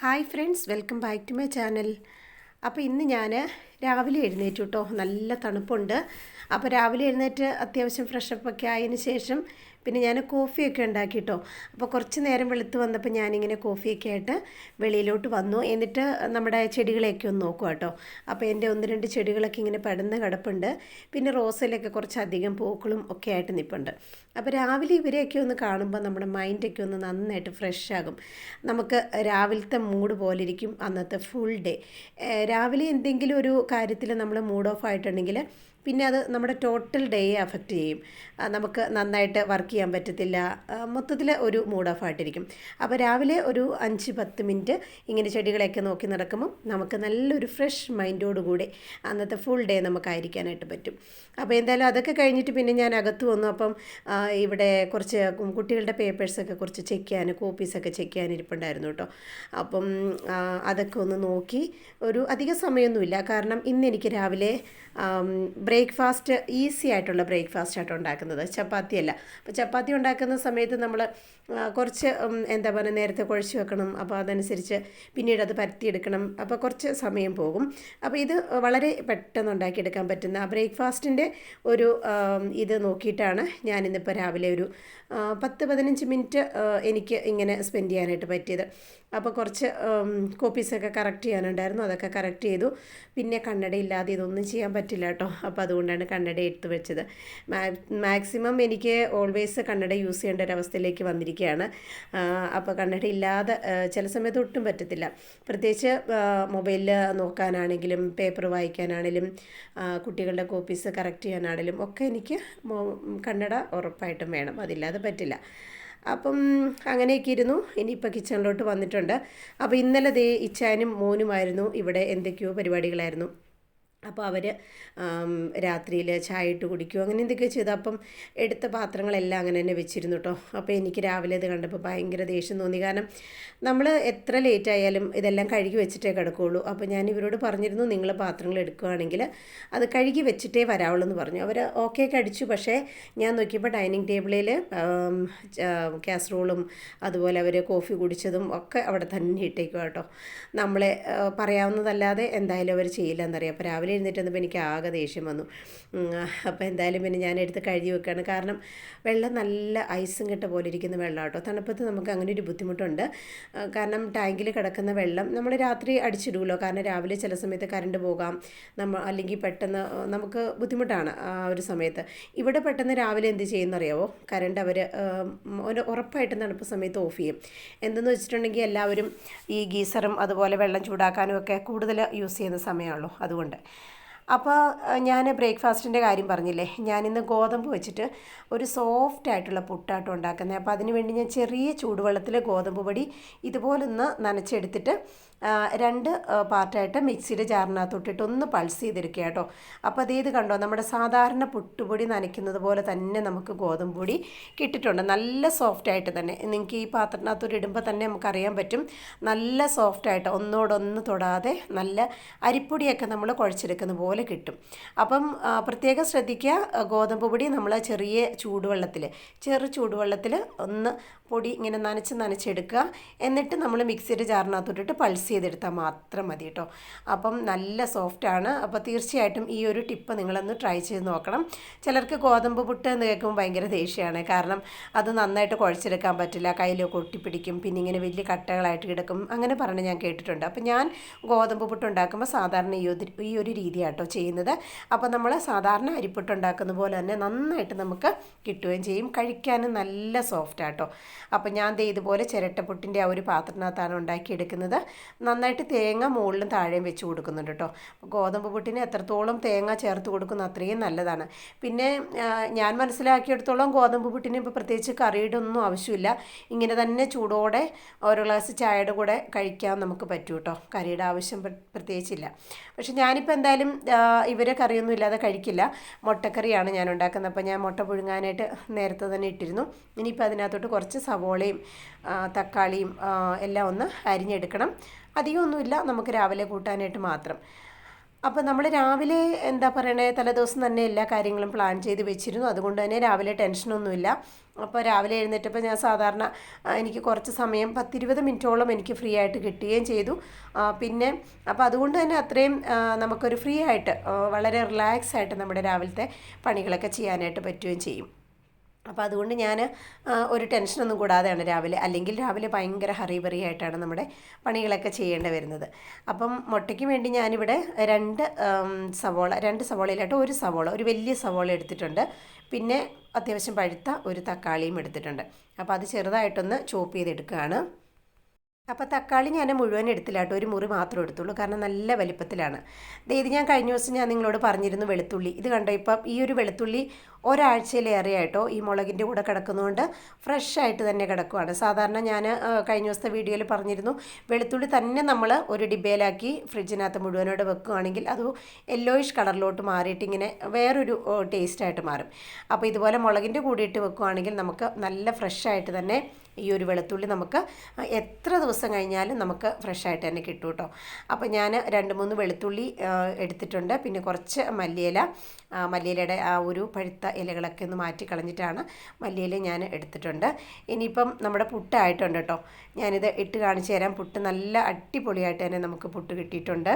Hi friends welcome back to my channel. അപ്പോൾ ഇന്ന് ഞാൻ രാവിലെ എഴുന്നേറ്റ് കേട്ടോ. നല്ല തണുപ്പുണ്ട്. അപ്പോൾ രാവിലെ എഴുന്നേറ്റ് അത്യാവശ്യം ഫ്രഷപ്പൊക്കെ ആയതിനു ശേഷം പിന്നെ ഞാൻ കോഫിയൊക്കെ ഉണ്ടാക്കി കേട്ടോ അപ്പോൾ കുറച്ച് നേരം വെളുത്ത് വന്നപ്പോൾ ഞാനിങ്ങനെ കോഫിയൊക്കെ ആയിട്ട് വെളിയിലോട്ട് വന്നു. എന്നിട്ട് നമ്മുടെ ചെടികളെയൊക്കെ ഒന്ന് നോക്കുക കേട്ടോ. അപ്പോൾ എന്റെ ഒന്ന് രണ്ട് ചെടികളൊക്കെ ഇങ്ങനെ പടന്ന് കിടപ്പുണ്ട്. പിന്നെ റോസയിലൊക്കെ കുറച്ചധികം പൂക്കളും ഒക്കെ ആയിട്ട് നിൽപ്പുണ്ട് അപ്പോൾ രാവിലെ ഇവരെയൊക്കെ ഒന്ന് കാണുമ്പോൾ നമ്മുടെ മൈൻഡൊക്കെ ഒന്ന് നന്നായിട്ട് ഫ്രഷ് ആകും. നമുക്ക് രാവിലത്തെ മൂഡ് പോലെ ഇരിക്കും അന്നത്തെ ഫുൾ ഡേ രാവിലെ എന്തെങ്കിലും ഒരു കാര്യത്തിൽ നമ്മൾ മൂഡ് ഓഫ് ആയിട്ടുണ്ടെങ്കിൽ പിന്നെ അത് നമ്മുടെ ടോട്ടൽ ഡേയെ അഫക്റ്റ് ചെയ്യും. നമുക്ക് നന്നായിട്ട് വർക്ക് ചെയ്യാൻ പറ്റത്തില്ല. മൊത്തത്തിൽ ഒരു മൂഡ് ഓഫ് ആയിട്ടിരിക്കും. അപ്പോൾ രാവിലെ ഒരു അഞ്ച് പത്ത് മിനിറ്റ് ഇങ്ങനെ ചെടികളെയൊക്കെ നോക്കി നടക്കുമ്പോൾ നമുക്ക് നല്ലൊരു ഫ്രഷ് മൈൻഡോടുകൂടി അന്നത്തെ ഫുൾ ഡേ നമുക്കായിരിക്കാനായിട്ട് പറ്റും. അപ്പോൾ എന്തായാലും അതൊക്കെ കഴിഞ്ഞിട്ട് പിന്നെ ഞാൻ അകത്ത് വന്നു. അപ്പം ഇവിടെ കുറച്ച് കുട്ടികളുടെ പേപ്പേഴ്സൊക്കെ കുറച്ച് ചെക്ക് ചെയ്യാൻ കോപ്പീസൊക്കെ ചെക്ക് ഇരിപ്പുണ്ടായിരുന്നു കേട്ടോ. അപ്പം അതൊക്കെ ഒന്ന് നോക്കി ഒരു അധിക സമയമൊന്നുമില്ല കാരണം ഇന്ന് എനിക്ക് രാവിലെ ബ്രേക്ക്ഫാസ്റ്റ് ഈസി ആയിട്ടുള്ള ബ്രേക്ക്ഫാസ്റ്റ് ആയിട്ട് ഉണ്ടാക്കുന്നത്. ചപ്പാത്തി അല്ല അപ്പോൾ ചപ്പാത്തി ഉണ്ടാക്കുന്ന സമയത്ത് നമ്മൾ കുറച്ച് എന്താ പറയുക നേരത്തെ കുഴച്ച് വെക്കണം. അപ്പോൾ അതനുസരിച്ച് പിന്നീട് അത് പരത്തിയെടുക്കണം. അപ്പോൾ കുറച്ച് സമയം പോകും. അപ്പോൾ ഇത് വളരെ പെട്ടെന്ന് ഉണ്ടാക്കിയെടുക്കാൻ പറ്റുന്ന ബ്രേക്ക്ഫാസ്റ്റിന്റെ ഒരു ഇത് നോക്കിയിട്ടാണ് ഞാനിന്നിപ്പോൾ രാവിലെ ഒരു പത്ത് പതിനഞ്ച് മിനിറ്റ് എനിക്ക് ഇങ്ങനെ സ്പെൻഡ് ചെയ്യാനായിട്ട് പറ്റിയത്. അപ്പോൾ കുറച്ച് കോപ്പീസൊക്കെ കറക്റ്റ് ചെയ്യാനുണ്ടായിരുന്നു. അതൊക്കെ കറക്റ്റ് ചെയ്തു. പിന്നെ കണ്ണടയില്ലാതെ ഇതൊന്നും ചെയ്യാൻ പറ്റില്ല കേട്ടോ അപ്പോൾ അതുകൊണ്ടാണ് കണ്ണട എടുത്ത് വെച്ചത്. മാക്സിമം എനിക്ക് ഓൾവേസ് കണ്ണട യൂസ് ചെയ്യേണ്ട അവസ്ഥയിലേക്ക് വന്നിരിക്കുകയാണ്. അപ്പോൾ കണ്ണട ഇല്ലാതെ ചില സമയത്ത് ഒട്ടും പറ്റത്തില്ല. പ്രത്യേകിച്ച് മൊബൈലിൽ നോക്കാനാണെങ്കിലും പേപ്പർ വായിക്കാനാണെങ്കിലും കുട്ടികളുടെ കോപ്പീസ് കറക്റ്റ് ചെയ്യാനാണെങ്കിലും ഒക്കെ എനിക്ക് കണ്ണട ഉറപ്പായിട്ടും വേണം. അതില്ലാതെ പറ്റില്ല. അപ്പം അങ്ങനെയൊക്കെ ഇരുന്നു. ഇനിയിപ്പോൾ കിച്ചണിലോട്ട് വന്നിട്ടുണ്ട്. അപ്പോൾ ഇന്നലെ ദേ ഇച്ചാനും മോനുമായിരുന്നു. ഇവിടെ എന്തൊക്കെയോ പരിപാടികളായിരുന്നു. അപ്പോൾ അവർ രാത്രിയിൽ ചായ ഇട്ട് കുടിക്കും അങ്ങനെ എന്തൊക്കെയോ ചെയ്തു. അപ്പം എടുത്ത പാത്രങ്ങളെല്ലാം അങ്ങനെ തന്നെ വെച്ചിരുന്നു കേട്ടോ. അപ്പോൾ എനിക്ക് രാവിലെ ഇത് കണ്ടപ്പോൾ ഭയങ്കര ദേഷ്യം തോന്നി. കാരണം നമ്മൾ എത്ര ലേറ്റ് ആയാലും ഇതെല്ലാം കഴുകി വെച്ചിട്ടേ കിടക്കുകയുള്ളൂ. അപ്പോൾ ഞാൻ ഇവരോട് പറഞ്ഞിരുന്നു നിങ്ങൾ പാത്രങ്ങൾ എടുക്കുകയാണെങ്കിൽ അത് കഴുകി വെച്ചിട്ടേ വരാവുള്ളൂ എന്ന് പറഞ്ഞു. അവർ ഓക്കെ കടിച്ചു പക്ഷേ ഞാൻ നോക്കിയപ്പോൾ ഡൈനിങ് ടേബിളിൽ കാസറോളും അതുപോലെ അവർ കോഫി കുടിച്ചതും ഒക്കെ അവിടെ തന്നെ ഇട്ടേക്കുക കേട്ടോ. നമ്മളെ പറയാവുന്നതല്ലാതെ എന്തായാലും അവർ ചെയ്യില്ല എന്നറിയാം. അപ്പോൾ രാവിലെ എഴുന്നേറ്റ് വന്നപ്പോൾ എനിക്ക് ആകെ ദേഷ്യം വന്നു. അപ്പോൾ എന്തായാലും പിന്നെ ഞാൻ എടുത്ത് കഴുകി വെക്കുകയാണ് കാരണം വെള്ളം നല്ല ഐസും കെട്ട പോലെ ഇരിക്കുന്ന വെള്ളം കേട്ടോ തണുപ്പത്ത് നമുക്ക് അങ്ങനെ ഒരു ബുദ്ധിമുട്ടുണ്ട്. കാരണം ടാങ്കിൽ കിടക്കുന്ന വെള്ളം നമ്മൾ രാത്രി അടിച്ചിടുമല്ലോ കാരണം രാവിലെ ചില സമയത്ത് കറണ്ട് പോകാം. നമ്മൾ അല്ലെങ്കിൽ പെട്ടെന്ന് നമുക്ക് ബുദ്ധിമുട്ടാണ് ആ ഒരു സമയത്ത്. ഇവിടെ പെട്ടെന്ന് രാവിലെ എന്ത് ചെയ്യുന്നറിയാവോ? കറണ്ട് അവർ ഒരു ഉറപ്പായിട്ടും തണുപ്പ് സമയത്ത് ഓഫ് ചെയ്യും. എന്തെന്ന് വെച്ചിട്ടുണ്ടെങ്കിൽ എല്ലാവരും ഈ ഗീസറും അതുപോലെ വെള്ളം ചൂടാക്കാനും ഒക്കെ കൂടുതൽ യൂസ് ചെയ്യുന്ന സമയമാണല്ലോ. അതുകൊണ്ട് അപ്പോൾ ഞാൻ ബ്രേക്ക്ഫാസ്റ്റിന്റെ കാര്യം പറഞ്ഞില്ലേ? ഞാനിന്ന് ഗോതമ്പ് വെച്ചിട്ട് ഒരു സോഫ്റ്റ് ആയിട്ടുള്ള പുട്ടാട്ടം ഉണ്ടാക്കുന്നത് അപ്പോൾ അതിന് വേണ്ടി ഞാൻ ചെറിയ ചൂടുവെള്ളത്തിൽ ഗോതമ്പ് പൊടി ഇതുപോലൊന്ന് നനച്ചെടുത്തിട്ട് രണ്ട് പാർട്ടായിട്ട് മിക്സിയുടെ ജാറിനകത്തൊട്ടിട്ട് ഒന്ന് പൾസ് ചെയ്തെടുക്കുക കേട്ടോ. അപ്പോൾ അതേത് കണ്ടോ? നമ്മുടെ സാധാരണ പുട്ടുപൊടി നനയ്ക്കുന്നത് പോലെ തന്നെ നമുക്ക് ഗോതമ്പ് പൊടി കിട്ടിയിട്ടുണ്ട്. നല്ല സോഫ്റ്റ് ആയിട്ട് തന്നെ. നിങ്ങൾക്ക് ഈ പാത്രത്തിനകത്തൊരു ഇടുമ്പോൾ തന്നെ നമുക്കറിയാൻ പറ്റും. നല്ല സോഫ്റ്റ് ആയിട്ട് ഒന്നോടൊന്ന് തൊടാതെ നല്ല അരിപ്പൊടിയൊക്കെ നമ്മൾ കുഴച്ചെടുക്കുന്ന പോലെ കിട്ടും. അപ്പം പ്രത്യേകം ശ്രദ്ധിക്കുക ഗോതമ്പ് പൊടി നമ്മൾ ചെറിയ ചൂടുവെള്ളത്തിൽ ചെറു ചൂടുവെള്ളത്തിൽ ഒന്ന് പൊടി ഇങ്ങനെ നനച്ച് നനച്ചെടുക്കുക. എന്നിട്ട് നമ്മൾ മിക്സിയുടെ ജാറിനകത്തോട്ടിട്ട് പൾസ് ചെയ്തെടുത്താൽ മാത്രം മതി കേട്ടോ. അപ്പം നല്ല സോഫ്റ്റാണ് അപ്പോൾ തീർച്ചയായിട്ടും ഈ ഒരു ടിപ്പ് നിങ്ങളൊന്ന് ട്രൈ ചെയ്ത് നോക്കണം. ചിലർക്ക് ഗോതമ്പ് പുട്ട് എന്ന് കേൾക്കുമ്പോൾ ഭയങ്കര ദേഷ്യമാണ് കാരണം അത് നന്നായിട്ട് കുഴച്ചെടുക്കാൻ പറ്റില്ല. കയ്യിലൊക്കെ ഒട്ടിപ്പിടിക്കും പിന്നെ ഇങ്ങനെ വലിയ കട്ടകളായിട്ട് കിടക്കും. അങ്ങനെ പറഞ്ഞ് ഞാൻ കേട്ടിട്ടുണ്ട്. അപ്പോൾ ഞാൻ ഗോതമ്പ് പുട്ട് ഉണ്ടാക്കുമ്പോൾ സാധാരണ ഈ ഒരു ഈ ഒരു രീതിയാട്ടോ ചെയ്യുന്നത്. അപ്പോൾ നമ്മൾ സാധാരണ അരിപ്പുട്ട് ഉണ്ടാക്കുന്ന പോലെ തന്നെ നന്നായിട്ട് നമുക്ക് കിട്ടുകയും ചെയ്യും. കഴിക്കാനും നല്ല സോഫ്റ്റ് ആട്ടോ. അപ്പോൾ ഞാൻ ദേ ഇതുപോലെ ചിരട്ടപ്പൊട്ടിന്റെ ആ ഒരു പാത്രത്തിനകത്താണ് ഉണ്ടാക്കിയെടുക്കുന്നത്. നന്നായിട്ട് തേങ്ങ മുകളിലും താഴെയും വെച്ച് കൊടുക്കുന്നുണ്ട് കേട്ടോ ഗോതമ്പ് പുട്ടിന് എത്രത്തോളം തേങ്ങ ചേർത്ത് കൊടുക്കുന്ന അത്രയും നല്ലതാണ്. പിന്നെ ഞാൻ മനസ്സിലാക്കിയെടുത്തോളം ഗോതമ്പ് പുട്ടിന് ഇപ്പോൾ പ്രത്യേകിച്ച് കറിയുടെ ഒന്നും ആവശ്യമില്ല. ഇങ്ങനെ തന്നെ ചൂടോടെ ഒരു ഗ്ലാസ് ചായയുടെ കൂടെ കഴിക്കാൻ നമുക്ക് പറ്റും കേട്ടോ കറിയുടെ ആവശ്യം പ്ര- പ്രത്യേകിച്ചില്ല. പക്ഷെ ഞാനിപ്പോൾ എന്തായാലും ഇവരെ കറിയൊന്നും ഇല്ലാതെ കഴിക്കില്ല. മുട്ടക്കറിയാണ് ഞാൻ ഉണ്ടാക്കുന്നത് അപ്പോൾ ഞാൻ മുട്ട പുഴുങ്ങാനായിട്ട് നേരത്തെ തന്നെ ഇട്ടിരുന്നു. ഇനിയിപ്പോൾ അതിനകത്തോട്ട് കുറച്ച് സവോളയും തക്കാളിയും എല്ലാം ഒന്ന് അരിഞ്ഞെടുക്കണം. അധികമൊന്നുമില്ല. നമുക്ക് രാവിലെ കൂട്ടാനായിട്ട് മാത്രം. അപ്പോൾ നമ്മൾ രാവിലെ എന്താ പറയണേ തലേദിവസം തന്നെ എല്ലാ കാര്യങ്ങളും പ്ലാൻ ചെയ്ത് വെച്ചിരുന്നു. അതുകൊണ്ട് തന്നെ രാവിലെ ടെൻഷനൊന്നുമില്ല അപ്പോൾ രാവിലെ എഴുന്നേറ്റപ്പോൾ ഞാൻ സാധാരണ എനിക്ക് കുറച്ച് സമയം പത്തിരുപത് മിനിറ്റോളം എനിക്ക് ഫ്രീ ആയിട്ട് കിട്ടുകയും ചെയ്തു. പിന്നെ അപ്പോൾ അതുകൊണ്ട് തന്നെ അത്രയും നമുക്കൊരു ഫ്രീ ആയിട്ട് വളരെ റിലാക്സ് ആയിട്ട് നമ്മുടെ രാവിലത്തെ പണികളൊക്കെ ചെയ്യാനായിട്ട് പറ്റുകയും ചെയ്യും. അപ്പോൾ അതുകൊണ്ട് ഞാൻ ഒരു ടെൻഷനൊന്നും കൂടാതെയാണ് രാവിലെ അല്ലെങ്കിൽ രാവിലെ ഭയങ്കര ഹറിബറി ആയിട്ടാണ് നമ്മുടെ പണികളൊക്കെ ചെയ്യേണ്ടി വരുന്നത്. അപ്പം മുട്ടയ്ക്ക് വേണ്ടി ഞാനിവിടെ രണ്ട് സവോള രണ്ട് സവോളയിലായിട്ട് ഒരു സവോള ഒരു വലിയ സവോള എടുത്തിട്ടുണ്ട്. പിന്നെ അത്യാവശ്യം പഴുത്ത ഒരു തക്കാളിയും എടുത്തിട്ടുണ്ട്. അപ്പോൾ അത് ചെറുതായിട്ടൊന്ന് ചോപ്പ് ചെയ്തെടുക്കുകയാണ്. അപ്പോൾ തക്കാളി ഞാൻ മുഴുവൻ എടുത്തില്ല കേട്ടോ. ഒരു മുറി മാത്രമേ എടുത്തുള്ളൂ. കാരണം നല്ല വലിപ്പത്തിലാണ്. ഇത് ഞാൻ കഴിഞ്ഞ ദിവസം ഞാൻ നിങ്ങളോട് പറഞ്ഞിരുന്നു വെളുത്തുള്ളി. ഇത് കണ്ടോ ഇപ്പം ഈ ഒരു വെളുത്തുള്ളി ഒരാഴ്ചയിലേറെ ആയിട്ടോ ഈ മുളകിന്റെ കൂടെ കിടക്കുന്നതുകൊണ്ട് ഫ്രഷ് ആയിട്ട് തന്നെ കിടക്കുവാണ്. സാധാരണ ഞാൻ കഴിഞ്ഞ ദിവസത്തെ വീഡിയോയിൽ പറഞ്ഞിരുന്നു വെളുത്തുള്ളി തന്നെ നമ്മൾ ഒരു ഡിബയിലാക്കി ഫ്രിഡ്ജിനകത്ത് മുഴുവനോടെ വെക്കുകയാണെങ്കിൽ അത് യെല്ലോയിഷ് കളറിലോട്ട് മാറിയിട്ട് ഇങ്ങനെ വേറൊരു ടേസ്റ്റായിട്ട് മാറും. അപ്പോൾ ഇതുപോലെ മുളകിന്റെ കൂടെ ഇട്ട് വെക്കുകയാണെങ്കിൽ നമുക്ക് നല്ല ഫ്രഷ് ആയിട്ട് തന്നെ ഈ ഒരു വെളുത്തുള്ളി നമുക്ക് എത്ര ദിവസം കഴിഞ്ഞാലും നമുക്ക് ഫ്രഷ് ആയിട്ട് തന്നെ കിട്ടും കേട്ടോ. അപ്പോൾ ഞാൻ രണ്ട് മൂന്ന് വെളുത്തുള്ളി എടുത്തിട്ടുണ്ട്. പിന്നെ കുറച്ച് മല്ലിയില മല്ലിയിലയുടെ ആ ഒരു പഴുത്ത ഇലകളൊക്കെ ഒന്ന് മാറ്റി കളഞ്ഞിട്ടാണ് മല്ലിയില ഞാൻ എടുത്തിട്ടുണ്ട്. ഇനിയിപ്പം നമ്മുടെ പുട്ടായിട്ടുണ്ട് കേട്ടോ. ഞാനിത് ഇട്ട് കാണിച്ചു തരാം. പുട്ട് നല്ല അടിപൊളിയായിട്ട് തന്നെ നമുക്ക് പുട്ട് കിട്ടിയിട്ടുണ്ട്.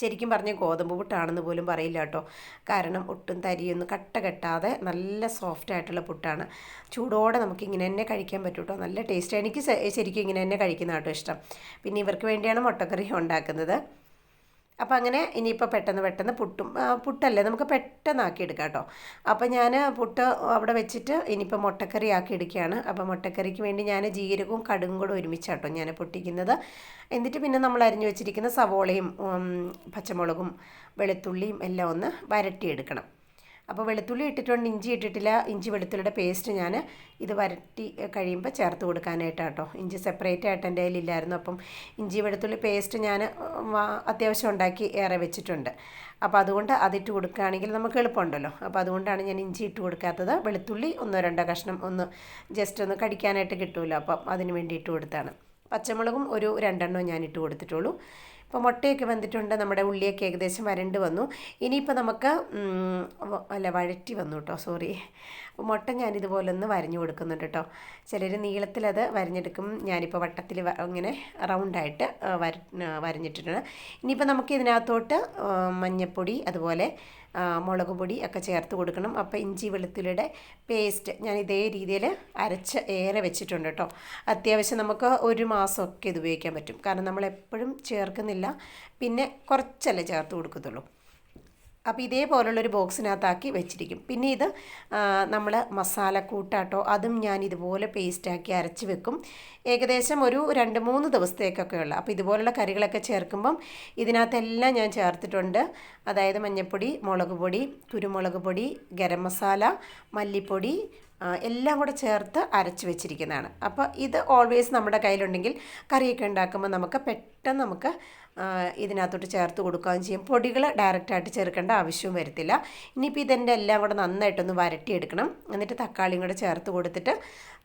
ശരിക്കും പറഞ്ഞ ഗോതമ്പ് പുട്ടാണെന്ന് പോലും പറയില്ല കേട്ടോ. കാരണം ഒട്ടും തരിയൊന്നും കട്ട കെട്ടാതെ നല്ല സോഫ്റ്റ് ആയിട്ടുള്ള പുട്ടാണ്. ചൂടോടെ നമുക്ക് ഇങ്ങനെ തന്നെ കഴിക്കാൻ പറ്റും കേട്ടോ. നല്ല ടേസ്റ്റ് എനിക്ക് ശരിക്കും ഇങ്ങനെ തന്നെ കഴിക്കുന്ന കേട്ടോ ഇഷ്ടം. പിന്നെ ഇവർക്ക് വേണ്ടിയാണ് മുട്ടക്കറി ഉണ്ടാക്കുന്നത്. അപ്പോൾ അങ്ങനെ ഇനിയിപ്പോൾ പെട്ടെന്ന് പെട്ടെന്ന് പുട്ടും പുട്ടല്ലേ? നമുക്ക് പെട്ടെന്ന് ആക്കി എടുക്കാം കേട്ടോ. അപ്പോൾ ഞാൻ പുട്ട് അവിടെ വെച്ചിട്ട് ഇനിയിപ്പോൾ മുട്ടക്കറി ആക്കി എടുക്കുകയാണ്. അപ്പോൾ മുട്ടക്കറിക്ക് വേണ്ടി ഞാൻ ജീരകവും കടുകും കൂടെ ഒരുമിച്ചാട്ടോ ഞാൻ പൊട്ടിക്കുന്നത്. എന്നിട്ട് പിന്നെ നമ്മൾ അരിഞ്ഞു വെച്ചിരിക്കുന്ന സവോളയും പച്ചമുളകും വെളുത്തുള്ളിയും എല്ലാം ഒന്ന് വരട്ടിയെടുക്കണം. അപ്പോൾ വെളുത്തുള്ളി ഇട്ടിട്ടുണ്ട് ഇഞ്ചി ഇട്ടിട്ടില്ല ഇഞ്ചി വെളുത്തുള്ളിയുടെ പേസ്റ്റ് ഞാൻ ഇത് വരട്ടി കഴിയുമ്പോൾ ചേർത്ത് കൊടുക്കാനായിട്ടാണ് കേട്ടോ ഇഞ്ചി സെപ്പറേറ്റ് ആയിട്ട് എന്റെ കയ്യിലില്ലായിരുന്നു. അപ്പം ഇഞ്ചി വെളുത്തുള്ളി പേസ്റ്റ് ഞാൻ അത്യാവശ്യം ഉണ്ടാക്കി ഏറെ വെച്ചിട്ടുണ്ട്. അപ്പോൾ അതുകൊണ്ട് അതിട്ട് കൊടുക്കുകയാണെങ്കിൽ നമുക്ക് എളുപ്പമുണ്ടല്ലോ. അപ്പോൾ അതുകൊണ്ടാണ് ഞാൻ ഇഞ്ചി ഇട്ട് കൊടുക്കാത്തത്. വെളുത്തുള്ളി ഒന്നോ രണ്ടോ കഷ്ണം ഒന്ന് ജസ്റ്റ് ഒന്ന് കടിക്കാനായിട്ട് കിട്ടുമല്ലോ അപ്പം അതിന് വേണ്ടി ഇട്ട് കൊടുത്താണ് പച്ചമുളകും ഒരു രണ്ടെണ്ണം ഞാൻ ഇട്ട് കൊടുത്തിട്ടുള്ളൂ. ഇപ്പോൾ മുട്ടയൊക്കെ വന്നിട്ടുണ്ട് നമ്മുടെ ഉള്ളിയൊക്കെ ഏകദേശം വരണ്ട് വന്നു. ഇനിയിപ്പോൾ നമുക്ക് അല്ല വഴറ്റി വന്നു കേട്ടോ. സോറി. അപ്പോൾ മുട്ട ഞാനിതുപോലെ ഒന്ന് വരഞ്ഞു കൊടുക്കുന്നുണ്ട് കേട്ടോ. ചിലർ നീളത്തിലത് വരഞ്ഞെടുക്കും. ഞാനിപ്പോൾ വട്ടത്തിൽ ഇങ്ങനെ റൗണ്ടായിട്ട് വര വരഞ്ഞിട്ടിട്ടുണ്ട്. ഇനിയിപ്പോൾ നമുക്ക് ഇതിനകത്തോട്ട് മഞ്ഞൾപ്പൊടി അതുപോലെ മുളക് പൊടി ഒക്കെ ചേർത്ത് കൊടുക്കണം. അപ്പോൾ ഇഞ്ചി വെളുത്തുള്ളിയുടെ പേസ്റ്റ് ഞാൻ ഇതേ രീതിയിൽ അരച്ച് ഏറെ വെച്ചിട്ടുണ്ട് കേട്ടോ. അത്യാവശ്യം നമുക്ക് ഒരു മാസമൊക്കെ ഇത് ഉപയോഗിക്കാൻ പറ്റും. കാരണം നമ്മൾ എപ്പോഴും ചേർക്കുന്നില്ല. പിന്നെ കുറച്ചല്ലേ ചേർത്ത് കൊടുക്കത്തുള്ളൂ. അപ്പോൾ ഇതേപോലുള്ളൊരു ബോക്സിനകത്താക്കി വെച്ചിരിക്കും. പിന്നെ ഇത് നമ്മൾ മസാല കൂട്ടാട്ടോ അതും ഞാൻ ഇതുപോലെ പേസ്റ്റാക്കി അരച്ച് വെക്കും. ഏകദേശം ഒരു രണ്ട് മൂന്ന് ദിവസത്തേക്കൊക്കെ ഉള്ള. അപ്പോൾ ഇതുപോലുള്ള കറികളൊക്കെ ചേർക്കുമ്പം ഇതിനകത്തെല്ലാം ഞാൻ ചേർത്തിട്ടുണ്ട്. അതായത് മഞ്ഞൾപ്പൊടി മുളക് പൊടി കുരുമുളക് പൊടി ഗരം മസാല മല്ലിപ്പൊടി എല്ലാം കൂടെ ചേർത്ത് അരച്ച് വെച്ചിരിക്കുന്നതാണ്. അപ്പോൾ ഇത് ഓൾവേസ് നമ്മുടെ കയ്യിലുണ്ടെങ്കിൽ കറിയൊക്കെ ഉണ്ടാക്കുമ്പോൾ നമുക്ക് പെട്ടെന്ന് നമുക്ക് ഇതിനകത്തോട്ട് ചേർത്ത് കൊടുക്കുകയും ചെയ്യും. പൊടികൾ ഡയറക്റ്റായിട്ട് ചേർക്കേണ്ട ആവശ്യവും വരത്തില്ല. ഇനിയിപ്പോൾ ഇതിന്റെ എല്ലാം കൂടെ നന്നായിട്ടൊന്ന് വരട്ടിയെടുക്കണം. എന്നിട്ട് തക്കാളിയും കൂടെ ചേർത്ത് കൊടുത്തിട്ട്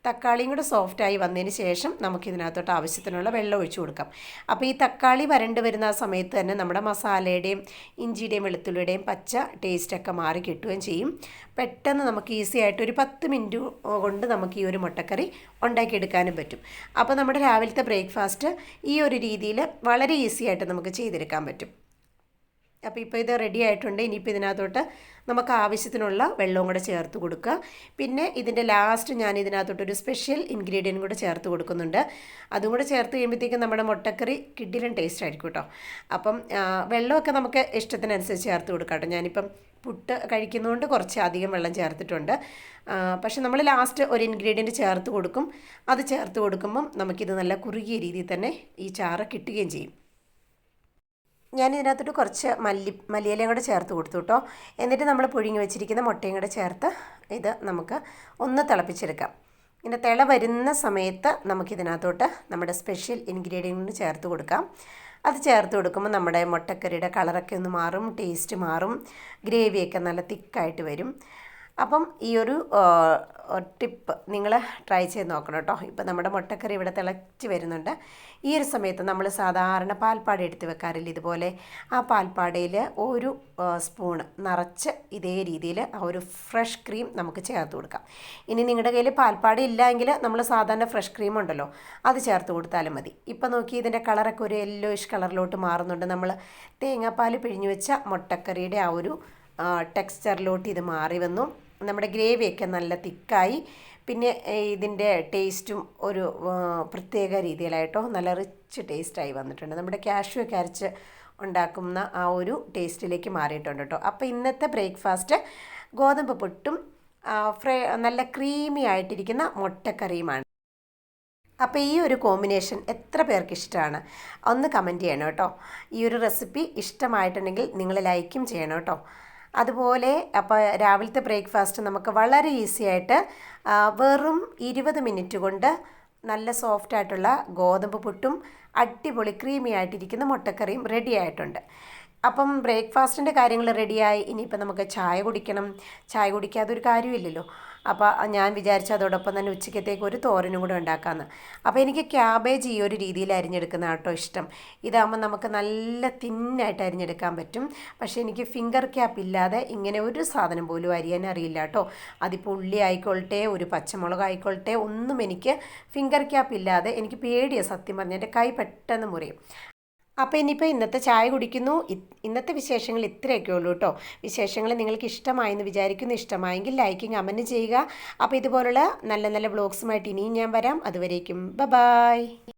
തക്കാളിയും കൂടെ സോഫ്റ്റായി വന്നതിന് ശേഷം നമുക്ക് ഇതിനകത്തോട്ട് ആവശ്യത്തിനുള്ള വെള്ളം ഒഴിച്ചു കൊടുക്കാം. അപ്പോൾ ഈ തക്കാളി വരണ്ട് വരുന്ന ആ സമയത്ത് തന്നെ നമ്മുടെ മസാലയുടെയും ഇഞ്ചിയുടെയും വെളുത്തുള്ളിയുടെയും പച്ച ടേസ്റ്റൊക്കെ മാറി കിട്ടുകയും ചെയ്യും. പെട്ടെന്ന് നമുക്ക് ഈസി ആയിട്ട് ഒരു പത്ത് മിനിറ്റ് കൊണ്ട് നമുക്ക് ഈ ഒരു മുട്ടക്കറി ഉണ്ടാക്കിയെടുക്കാനും പറ്റും. അപ്പോൾ നമ്മുടെ രാവിലത്തെ ബ്രേക്ക്ഫാസ്റ്റ് ഈ ഒരു രീതിയിൽ വളരെ ഈസി ആയിട്ട് നമുക്ക് ചെയ്തെടുക്കാൻ പറ്റും. അപ്പോൾ ഇപ്പോൾ ഇത് റെഡി ആയിട്ടുണ്ട്. ഇനിയിപ്പോൾ ഇതിനകത്തോട്ട് നമുക്ക് ആവശ്യത്തിനുള്ള വെള്ളവും കൂടെ ചേർത്ത് കൊടുക്കുക. പിന്നെ ഇതിന്റെ ലാസ്റ്റ് ഞാൻ ഇതിനകത്തോട്ട് ഒരു സ്പെഷ്യൽ ഇൻഗ്രീഡിയന്റ് കൂടെ ചേർത്ത് കൊടുക്കുന്നുണ്ട്. അതും കൂടെ ചേർത്ത് കഴിയുമ്പോഴത്തേക്കും നമ്മുടെ മുട്ടക്കറി കിഡിലും ടേസ്റ്റ് ആയിരിക്കും കേട്ടോ. അപ്പം വെള്ളമൊക്കെ നമുക്ക് ഇഷ്ടത്തിനനുസരിച്ച് ചേർത്ത് കൊടുക്കാം കേട്ടോ. ഞാനിപ്പം പുട്ട് കഴിക്കുന്നതുകൊണ്ട് കുറച്ച് അധികം വെള്ളം ചേർത്തിട്ടുണ്ട്. പക്ഷെ നമ്മൾ ലാസ്റ്റ് ഒരു ഇൻഗ്രീഡിയന്റ് ചേർത്ത് കൊടുക്കും. അത് ചേർത്ത് കൊടുക്കുമ്പം നമുക്കിത് നല്ല കുറുകിയ രീതിയിൽ തന്നെ ഈ ചാറ് കിട്ടുകയും ചെയ്യും. ഞാൻ ഇതിനകത്തോട്ട് കുറച്ച് മല്ലി മല്ലിയിലയും കൂടെ ചേർത്ത് കൊടുത്തു കേട്ടോ. എന്നിട്ട് നമ്മൾ പുഴുങ്ങി വെച്ചിരിക്കുന്ന മുട്ടയും കൂടെ ചേർത്ത് ഇത് നമുക്ക് ഒന്ന് തിളപ്പിച്ചെടുക്കാം. ഇതിന്റെ തിള വരുന്ന സമയത്ത് നമുക്കിതിനകത്തോട്ട് നമ്മുടെ സ്പെഷ്യൽ ഇൻഗ്രീഡിയന്റ് ചേർത്ത് കൊടുക്കാം. അത് ചേർത്ത് കൊടുക്കുമ്പോൾ നമ്മുടെ മുട്ടക്കറിയുടെ കളറൊക്കെ ഒന്ന് മാറും ടേസ്റ്റ് മാറും ഗ്രേവിയൊക്കെ നല്ല തിക്കായിട്ട് വരും. അപ്പം ഈ ഒരു ടിപ്പ് നിങ്ങൾ ട്രൈ ചെയ്ത് നോക്കണം കേട്ടോ. ഇപ്പം നമ്മുടെ മുട്ടക്കറി ഇവിടെ തിളച്ച് വരുന്നുണ്ട്. ഈ ഒരു സമയത്ത് നമ്മൾ സാധാരണ പാൽപ്പാട എടുത്ത് വെക്കാറില്ല? ഇതുപോലെ ആ പാൽപ്പാടയിൽ ഒരു സ്പൂണ് നിറച്ച് ഇതേ രീതിയിൽ ആ ഒരു ഫ്രഷ് ക്രീം നമുക്ക് ചേർത്ത് കൊടുക്കാം. ഇനി നിങ്ങളുടെ കയ്യിൽ പാൽപ്പാട ഇല്ലെങ്കിൽ നമ്മൾ സാധാരണ ഫ്രഷ് ക്രീം ഉണ്ടല്ലോ അത് ചേർത്ത് കൊടുത്താലും മതി. ഇപ്പം നോക്കി ഇതിന്റെ കളറൊക്കെ ഒരു യെല്ലോയിഷ് കളറിലോട്ട് മാറുന്നുണ്ട്. നമ്മൾ തേങ്ങാപ്പാൽ പിഴിഞ്ഞു വെച്ച മുട്ടക്കറിയുടെ ആ ഒരു ടെക്സ്ചറിലോട്ട് ഇത് മാറി വന്നു. നമ്മുടെ ഗ്രേവിയൊക്കെ നല്ല തിക്കായി. പിന്നെ ഇതിന്റെ ടേസ്റ്റും ഒരു പ്രത്യേക രീതിയിലായിട്ടോ നല്ല റിച്ച് ടേസ്റ്റായി വന്നിട്ടുണ്ട്. നമ്മുടെ കാഷ്യൂ അരച്ച് ഉണ്ടാക്കുന്ന ആ ഒരു ടേസ്റ്റിലേക്ക് മാറിയിട്ടുണ്ട് കേട്ടോ. അപ്പോൾ ഇന്നത്തെ ബ്രേക്ക്ഫാസ്റ്റ് ഗോതമ്പ് പുട്ടും ഫ്രേ നല്ല ക്രീമി ആയിട്ടിരിക്കുന്ന മുട്ടക്കറിയുമാണ്. അപ്പോൾ ഈ ഒരു കോമ്പിനേഷൻ എത്ര പേർക്ക് ഇഷ്ടമാണ്? ഒന്ന് കമന്റ് ചെയ്യണം കേട്ടോ. ഈ ഒരു റെസിപ്പി ഇഷ്ടമായിട്ടുണ്ടെങ്കിൽ നിങ്ങൾ ലൈക്കും ചെയ്യണം കേട്ടോ. അതുപോലെ അപ്പോൾ രാവിലത്തെ ബ്രേക്ക്ഫാസ്റ്റ് നമുക്ക് വളരെ ഈസി ആയിട്ട് വെറും ഇരുപത് മിനിറ്റ് കൊണ്ട് നല്ല സോഫ്റ്റ് ആയിട്ടുള്ള ഗോതമ്പ് പുട്ടും അടിപൊളി ക്രീമി ആയിട്ടിരിക്കുന്ന മുട്ടക്കറിയും റെഡി ആയിട്ടുണ്ട്. അപ്പം ബ്രേക്ക്ഫാസ്റ്റിന്റെ കാര്യങ്ങൾ റെഡിയായി ഇനിയിപ്പോൾ നമുക്ക് ചായ കുടിക്കണം. ചായ കുടിക്കാതെ ഒരു കാര്യമില്ലല്ലോ. അപ്പോൾ ഞാൻ വിചാരിച്ചു അതോടൊപ്പം തന്നെ ഉച്ചക്കത്തേക്ക് ഒരു തോരനും കൂടെ ഉണ്ടാക്കാമെന്ന് അപ്പോൾ എനിക്ക് ക്യാബേജ് ഈ ഒരു രീതിയിൽ അരിഞ്ഞെടുക്കുന്ന കേട്ടോ ഇഷ്ടം. ഇതാകുമ്പോൾ നമുക്ക് നല്ല തിന്നായിട്ട് അരിഞ്ഞെടുക്കാൻ പറ്റും. പക്ഷേ എനിക്ക് ഫിംഗർ ക്യാപ്പ് ഇല്ലാതെ ഇങ്ങനെ ഒരു സാധനം പോലും അരിയാൻ അറിയില്ല കേട്ടോ. അതിപ്പോൾ ഉള്ളി ആയിക്കോളട്ടെ ഒരു പച്ചമുളക് ആയിക്കോളട്ടെ ഒന്നും എനിക്ക് ഫിംഗർ ക്യാപ്പ് ഇല്ലാതെ എനിക്ക് പേടിയാണ് സത്യം പറഞ്ഞാൽ എന്റെ കൈ പെട്ടെന്ന് മുറിയും. അപ്പോൾ ഇനിയിപ്പോൾ ഇന്നത്തെ ചായ കുടിക്കുന്നു. ഇന്നത്തെ വിശേഷങ്ങൾ ഇത്രയൊക്കെ ഉള്ളൂ കേട്ടോ വിശേഷങ്ങൾ നിങ്ങൾക്ക് ഇഷ്ടമായെന്ന് വിചാരിക്കുന്നു. ഇഷ്ടമായെങ്കിൽ ലൈക്കും കമന്റ് ചെയ്യുക. അപ്പോൾ ഇതുപോലുള്ള നല്ല നല്ല വ്ളോഗ്സുമായിട്ട് ഇനിയും ഞാൻ വരാം. അതുവരേക്കും. ബ ബായ്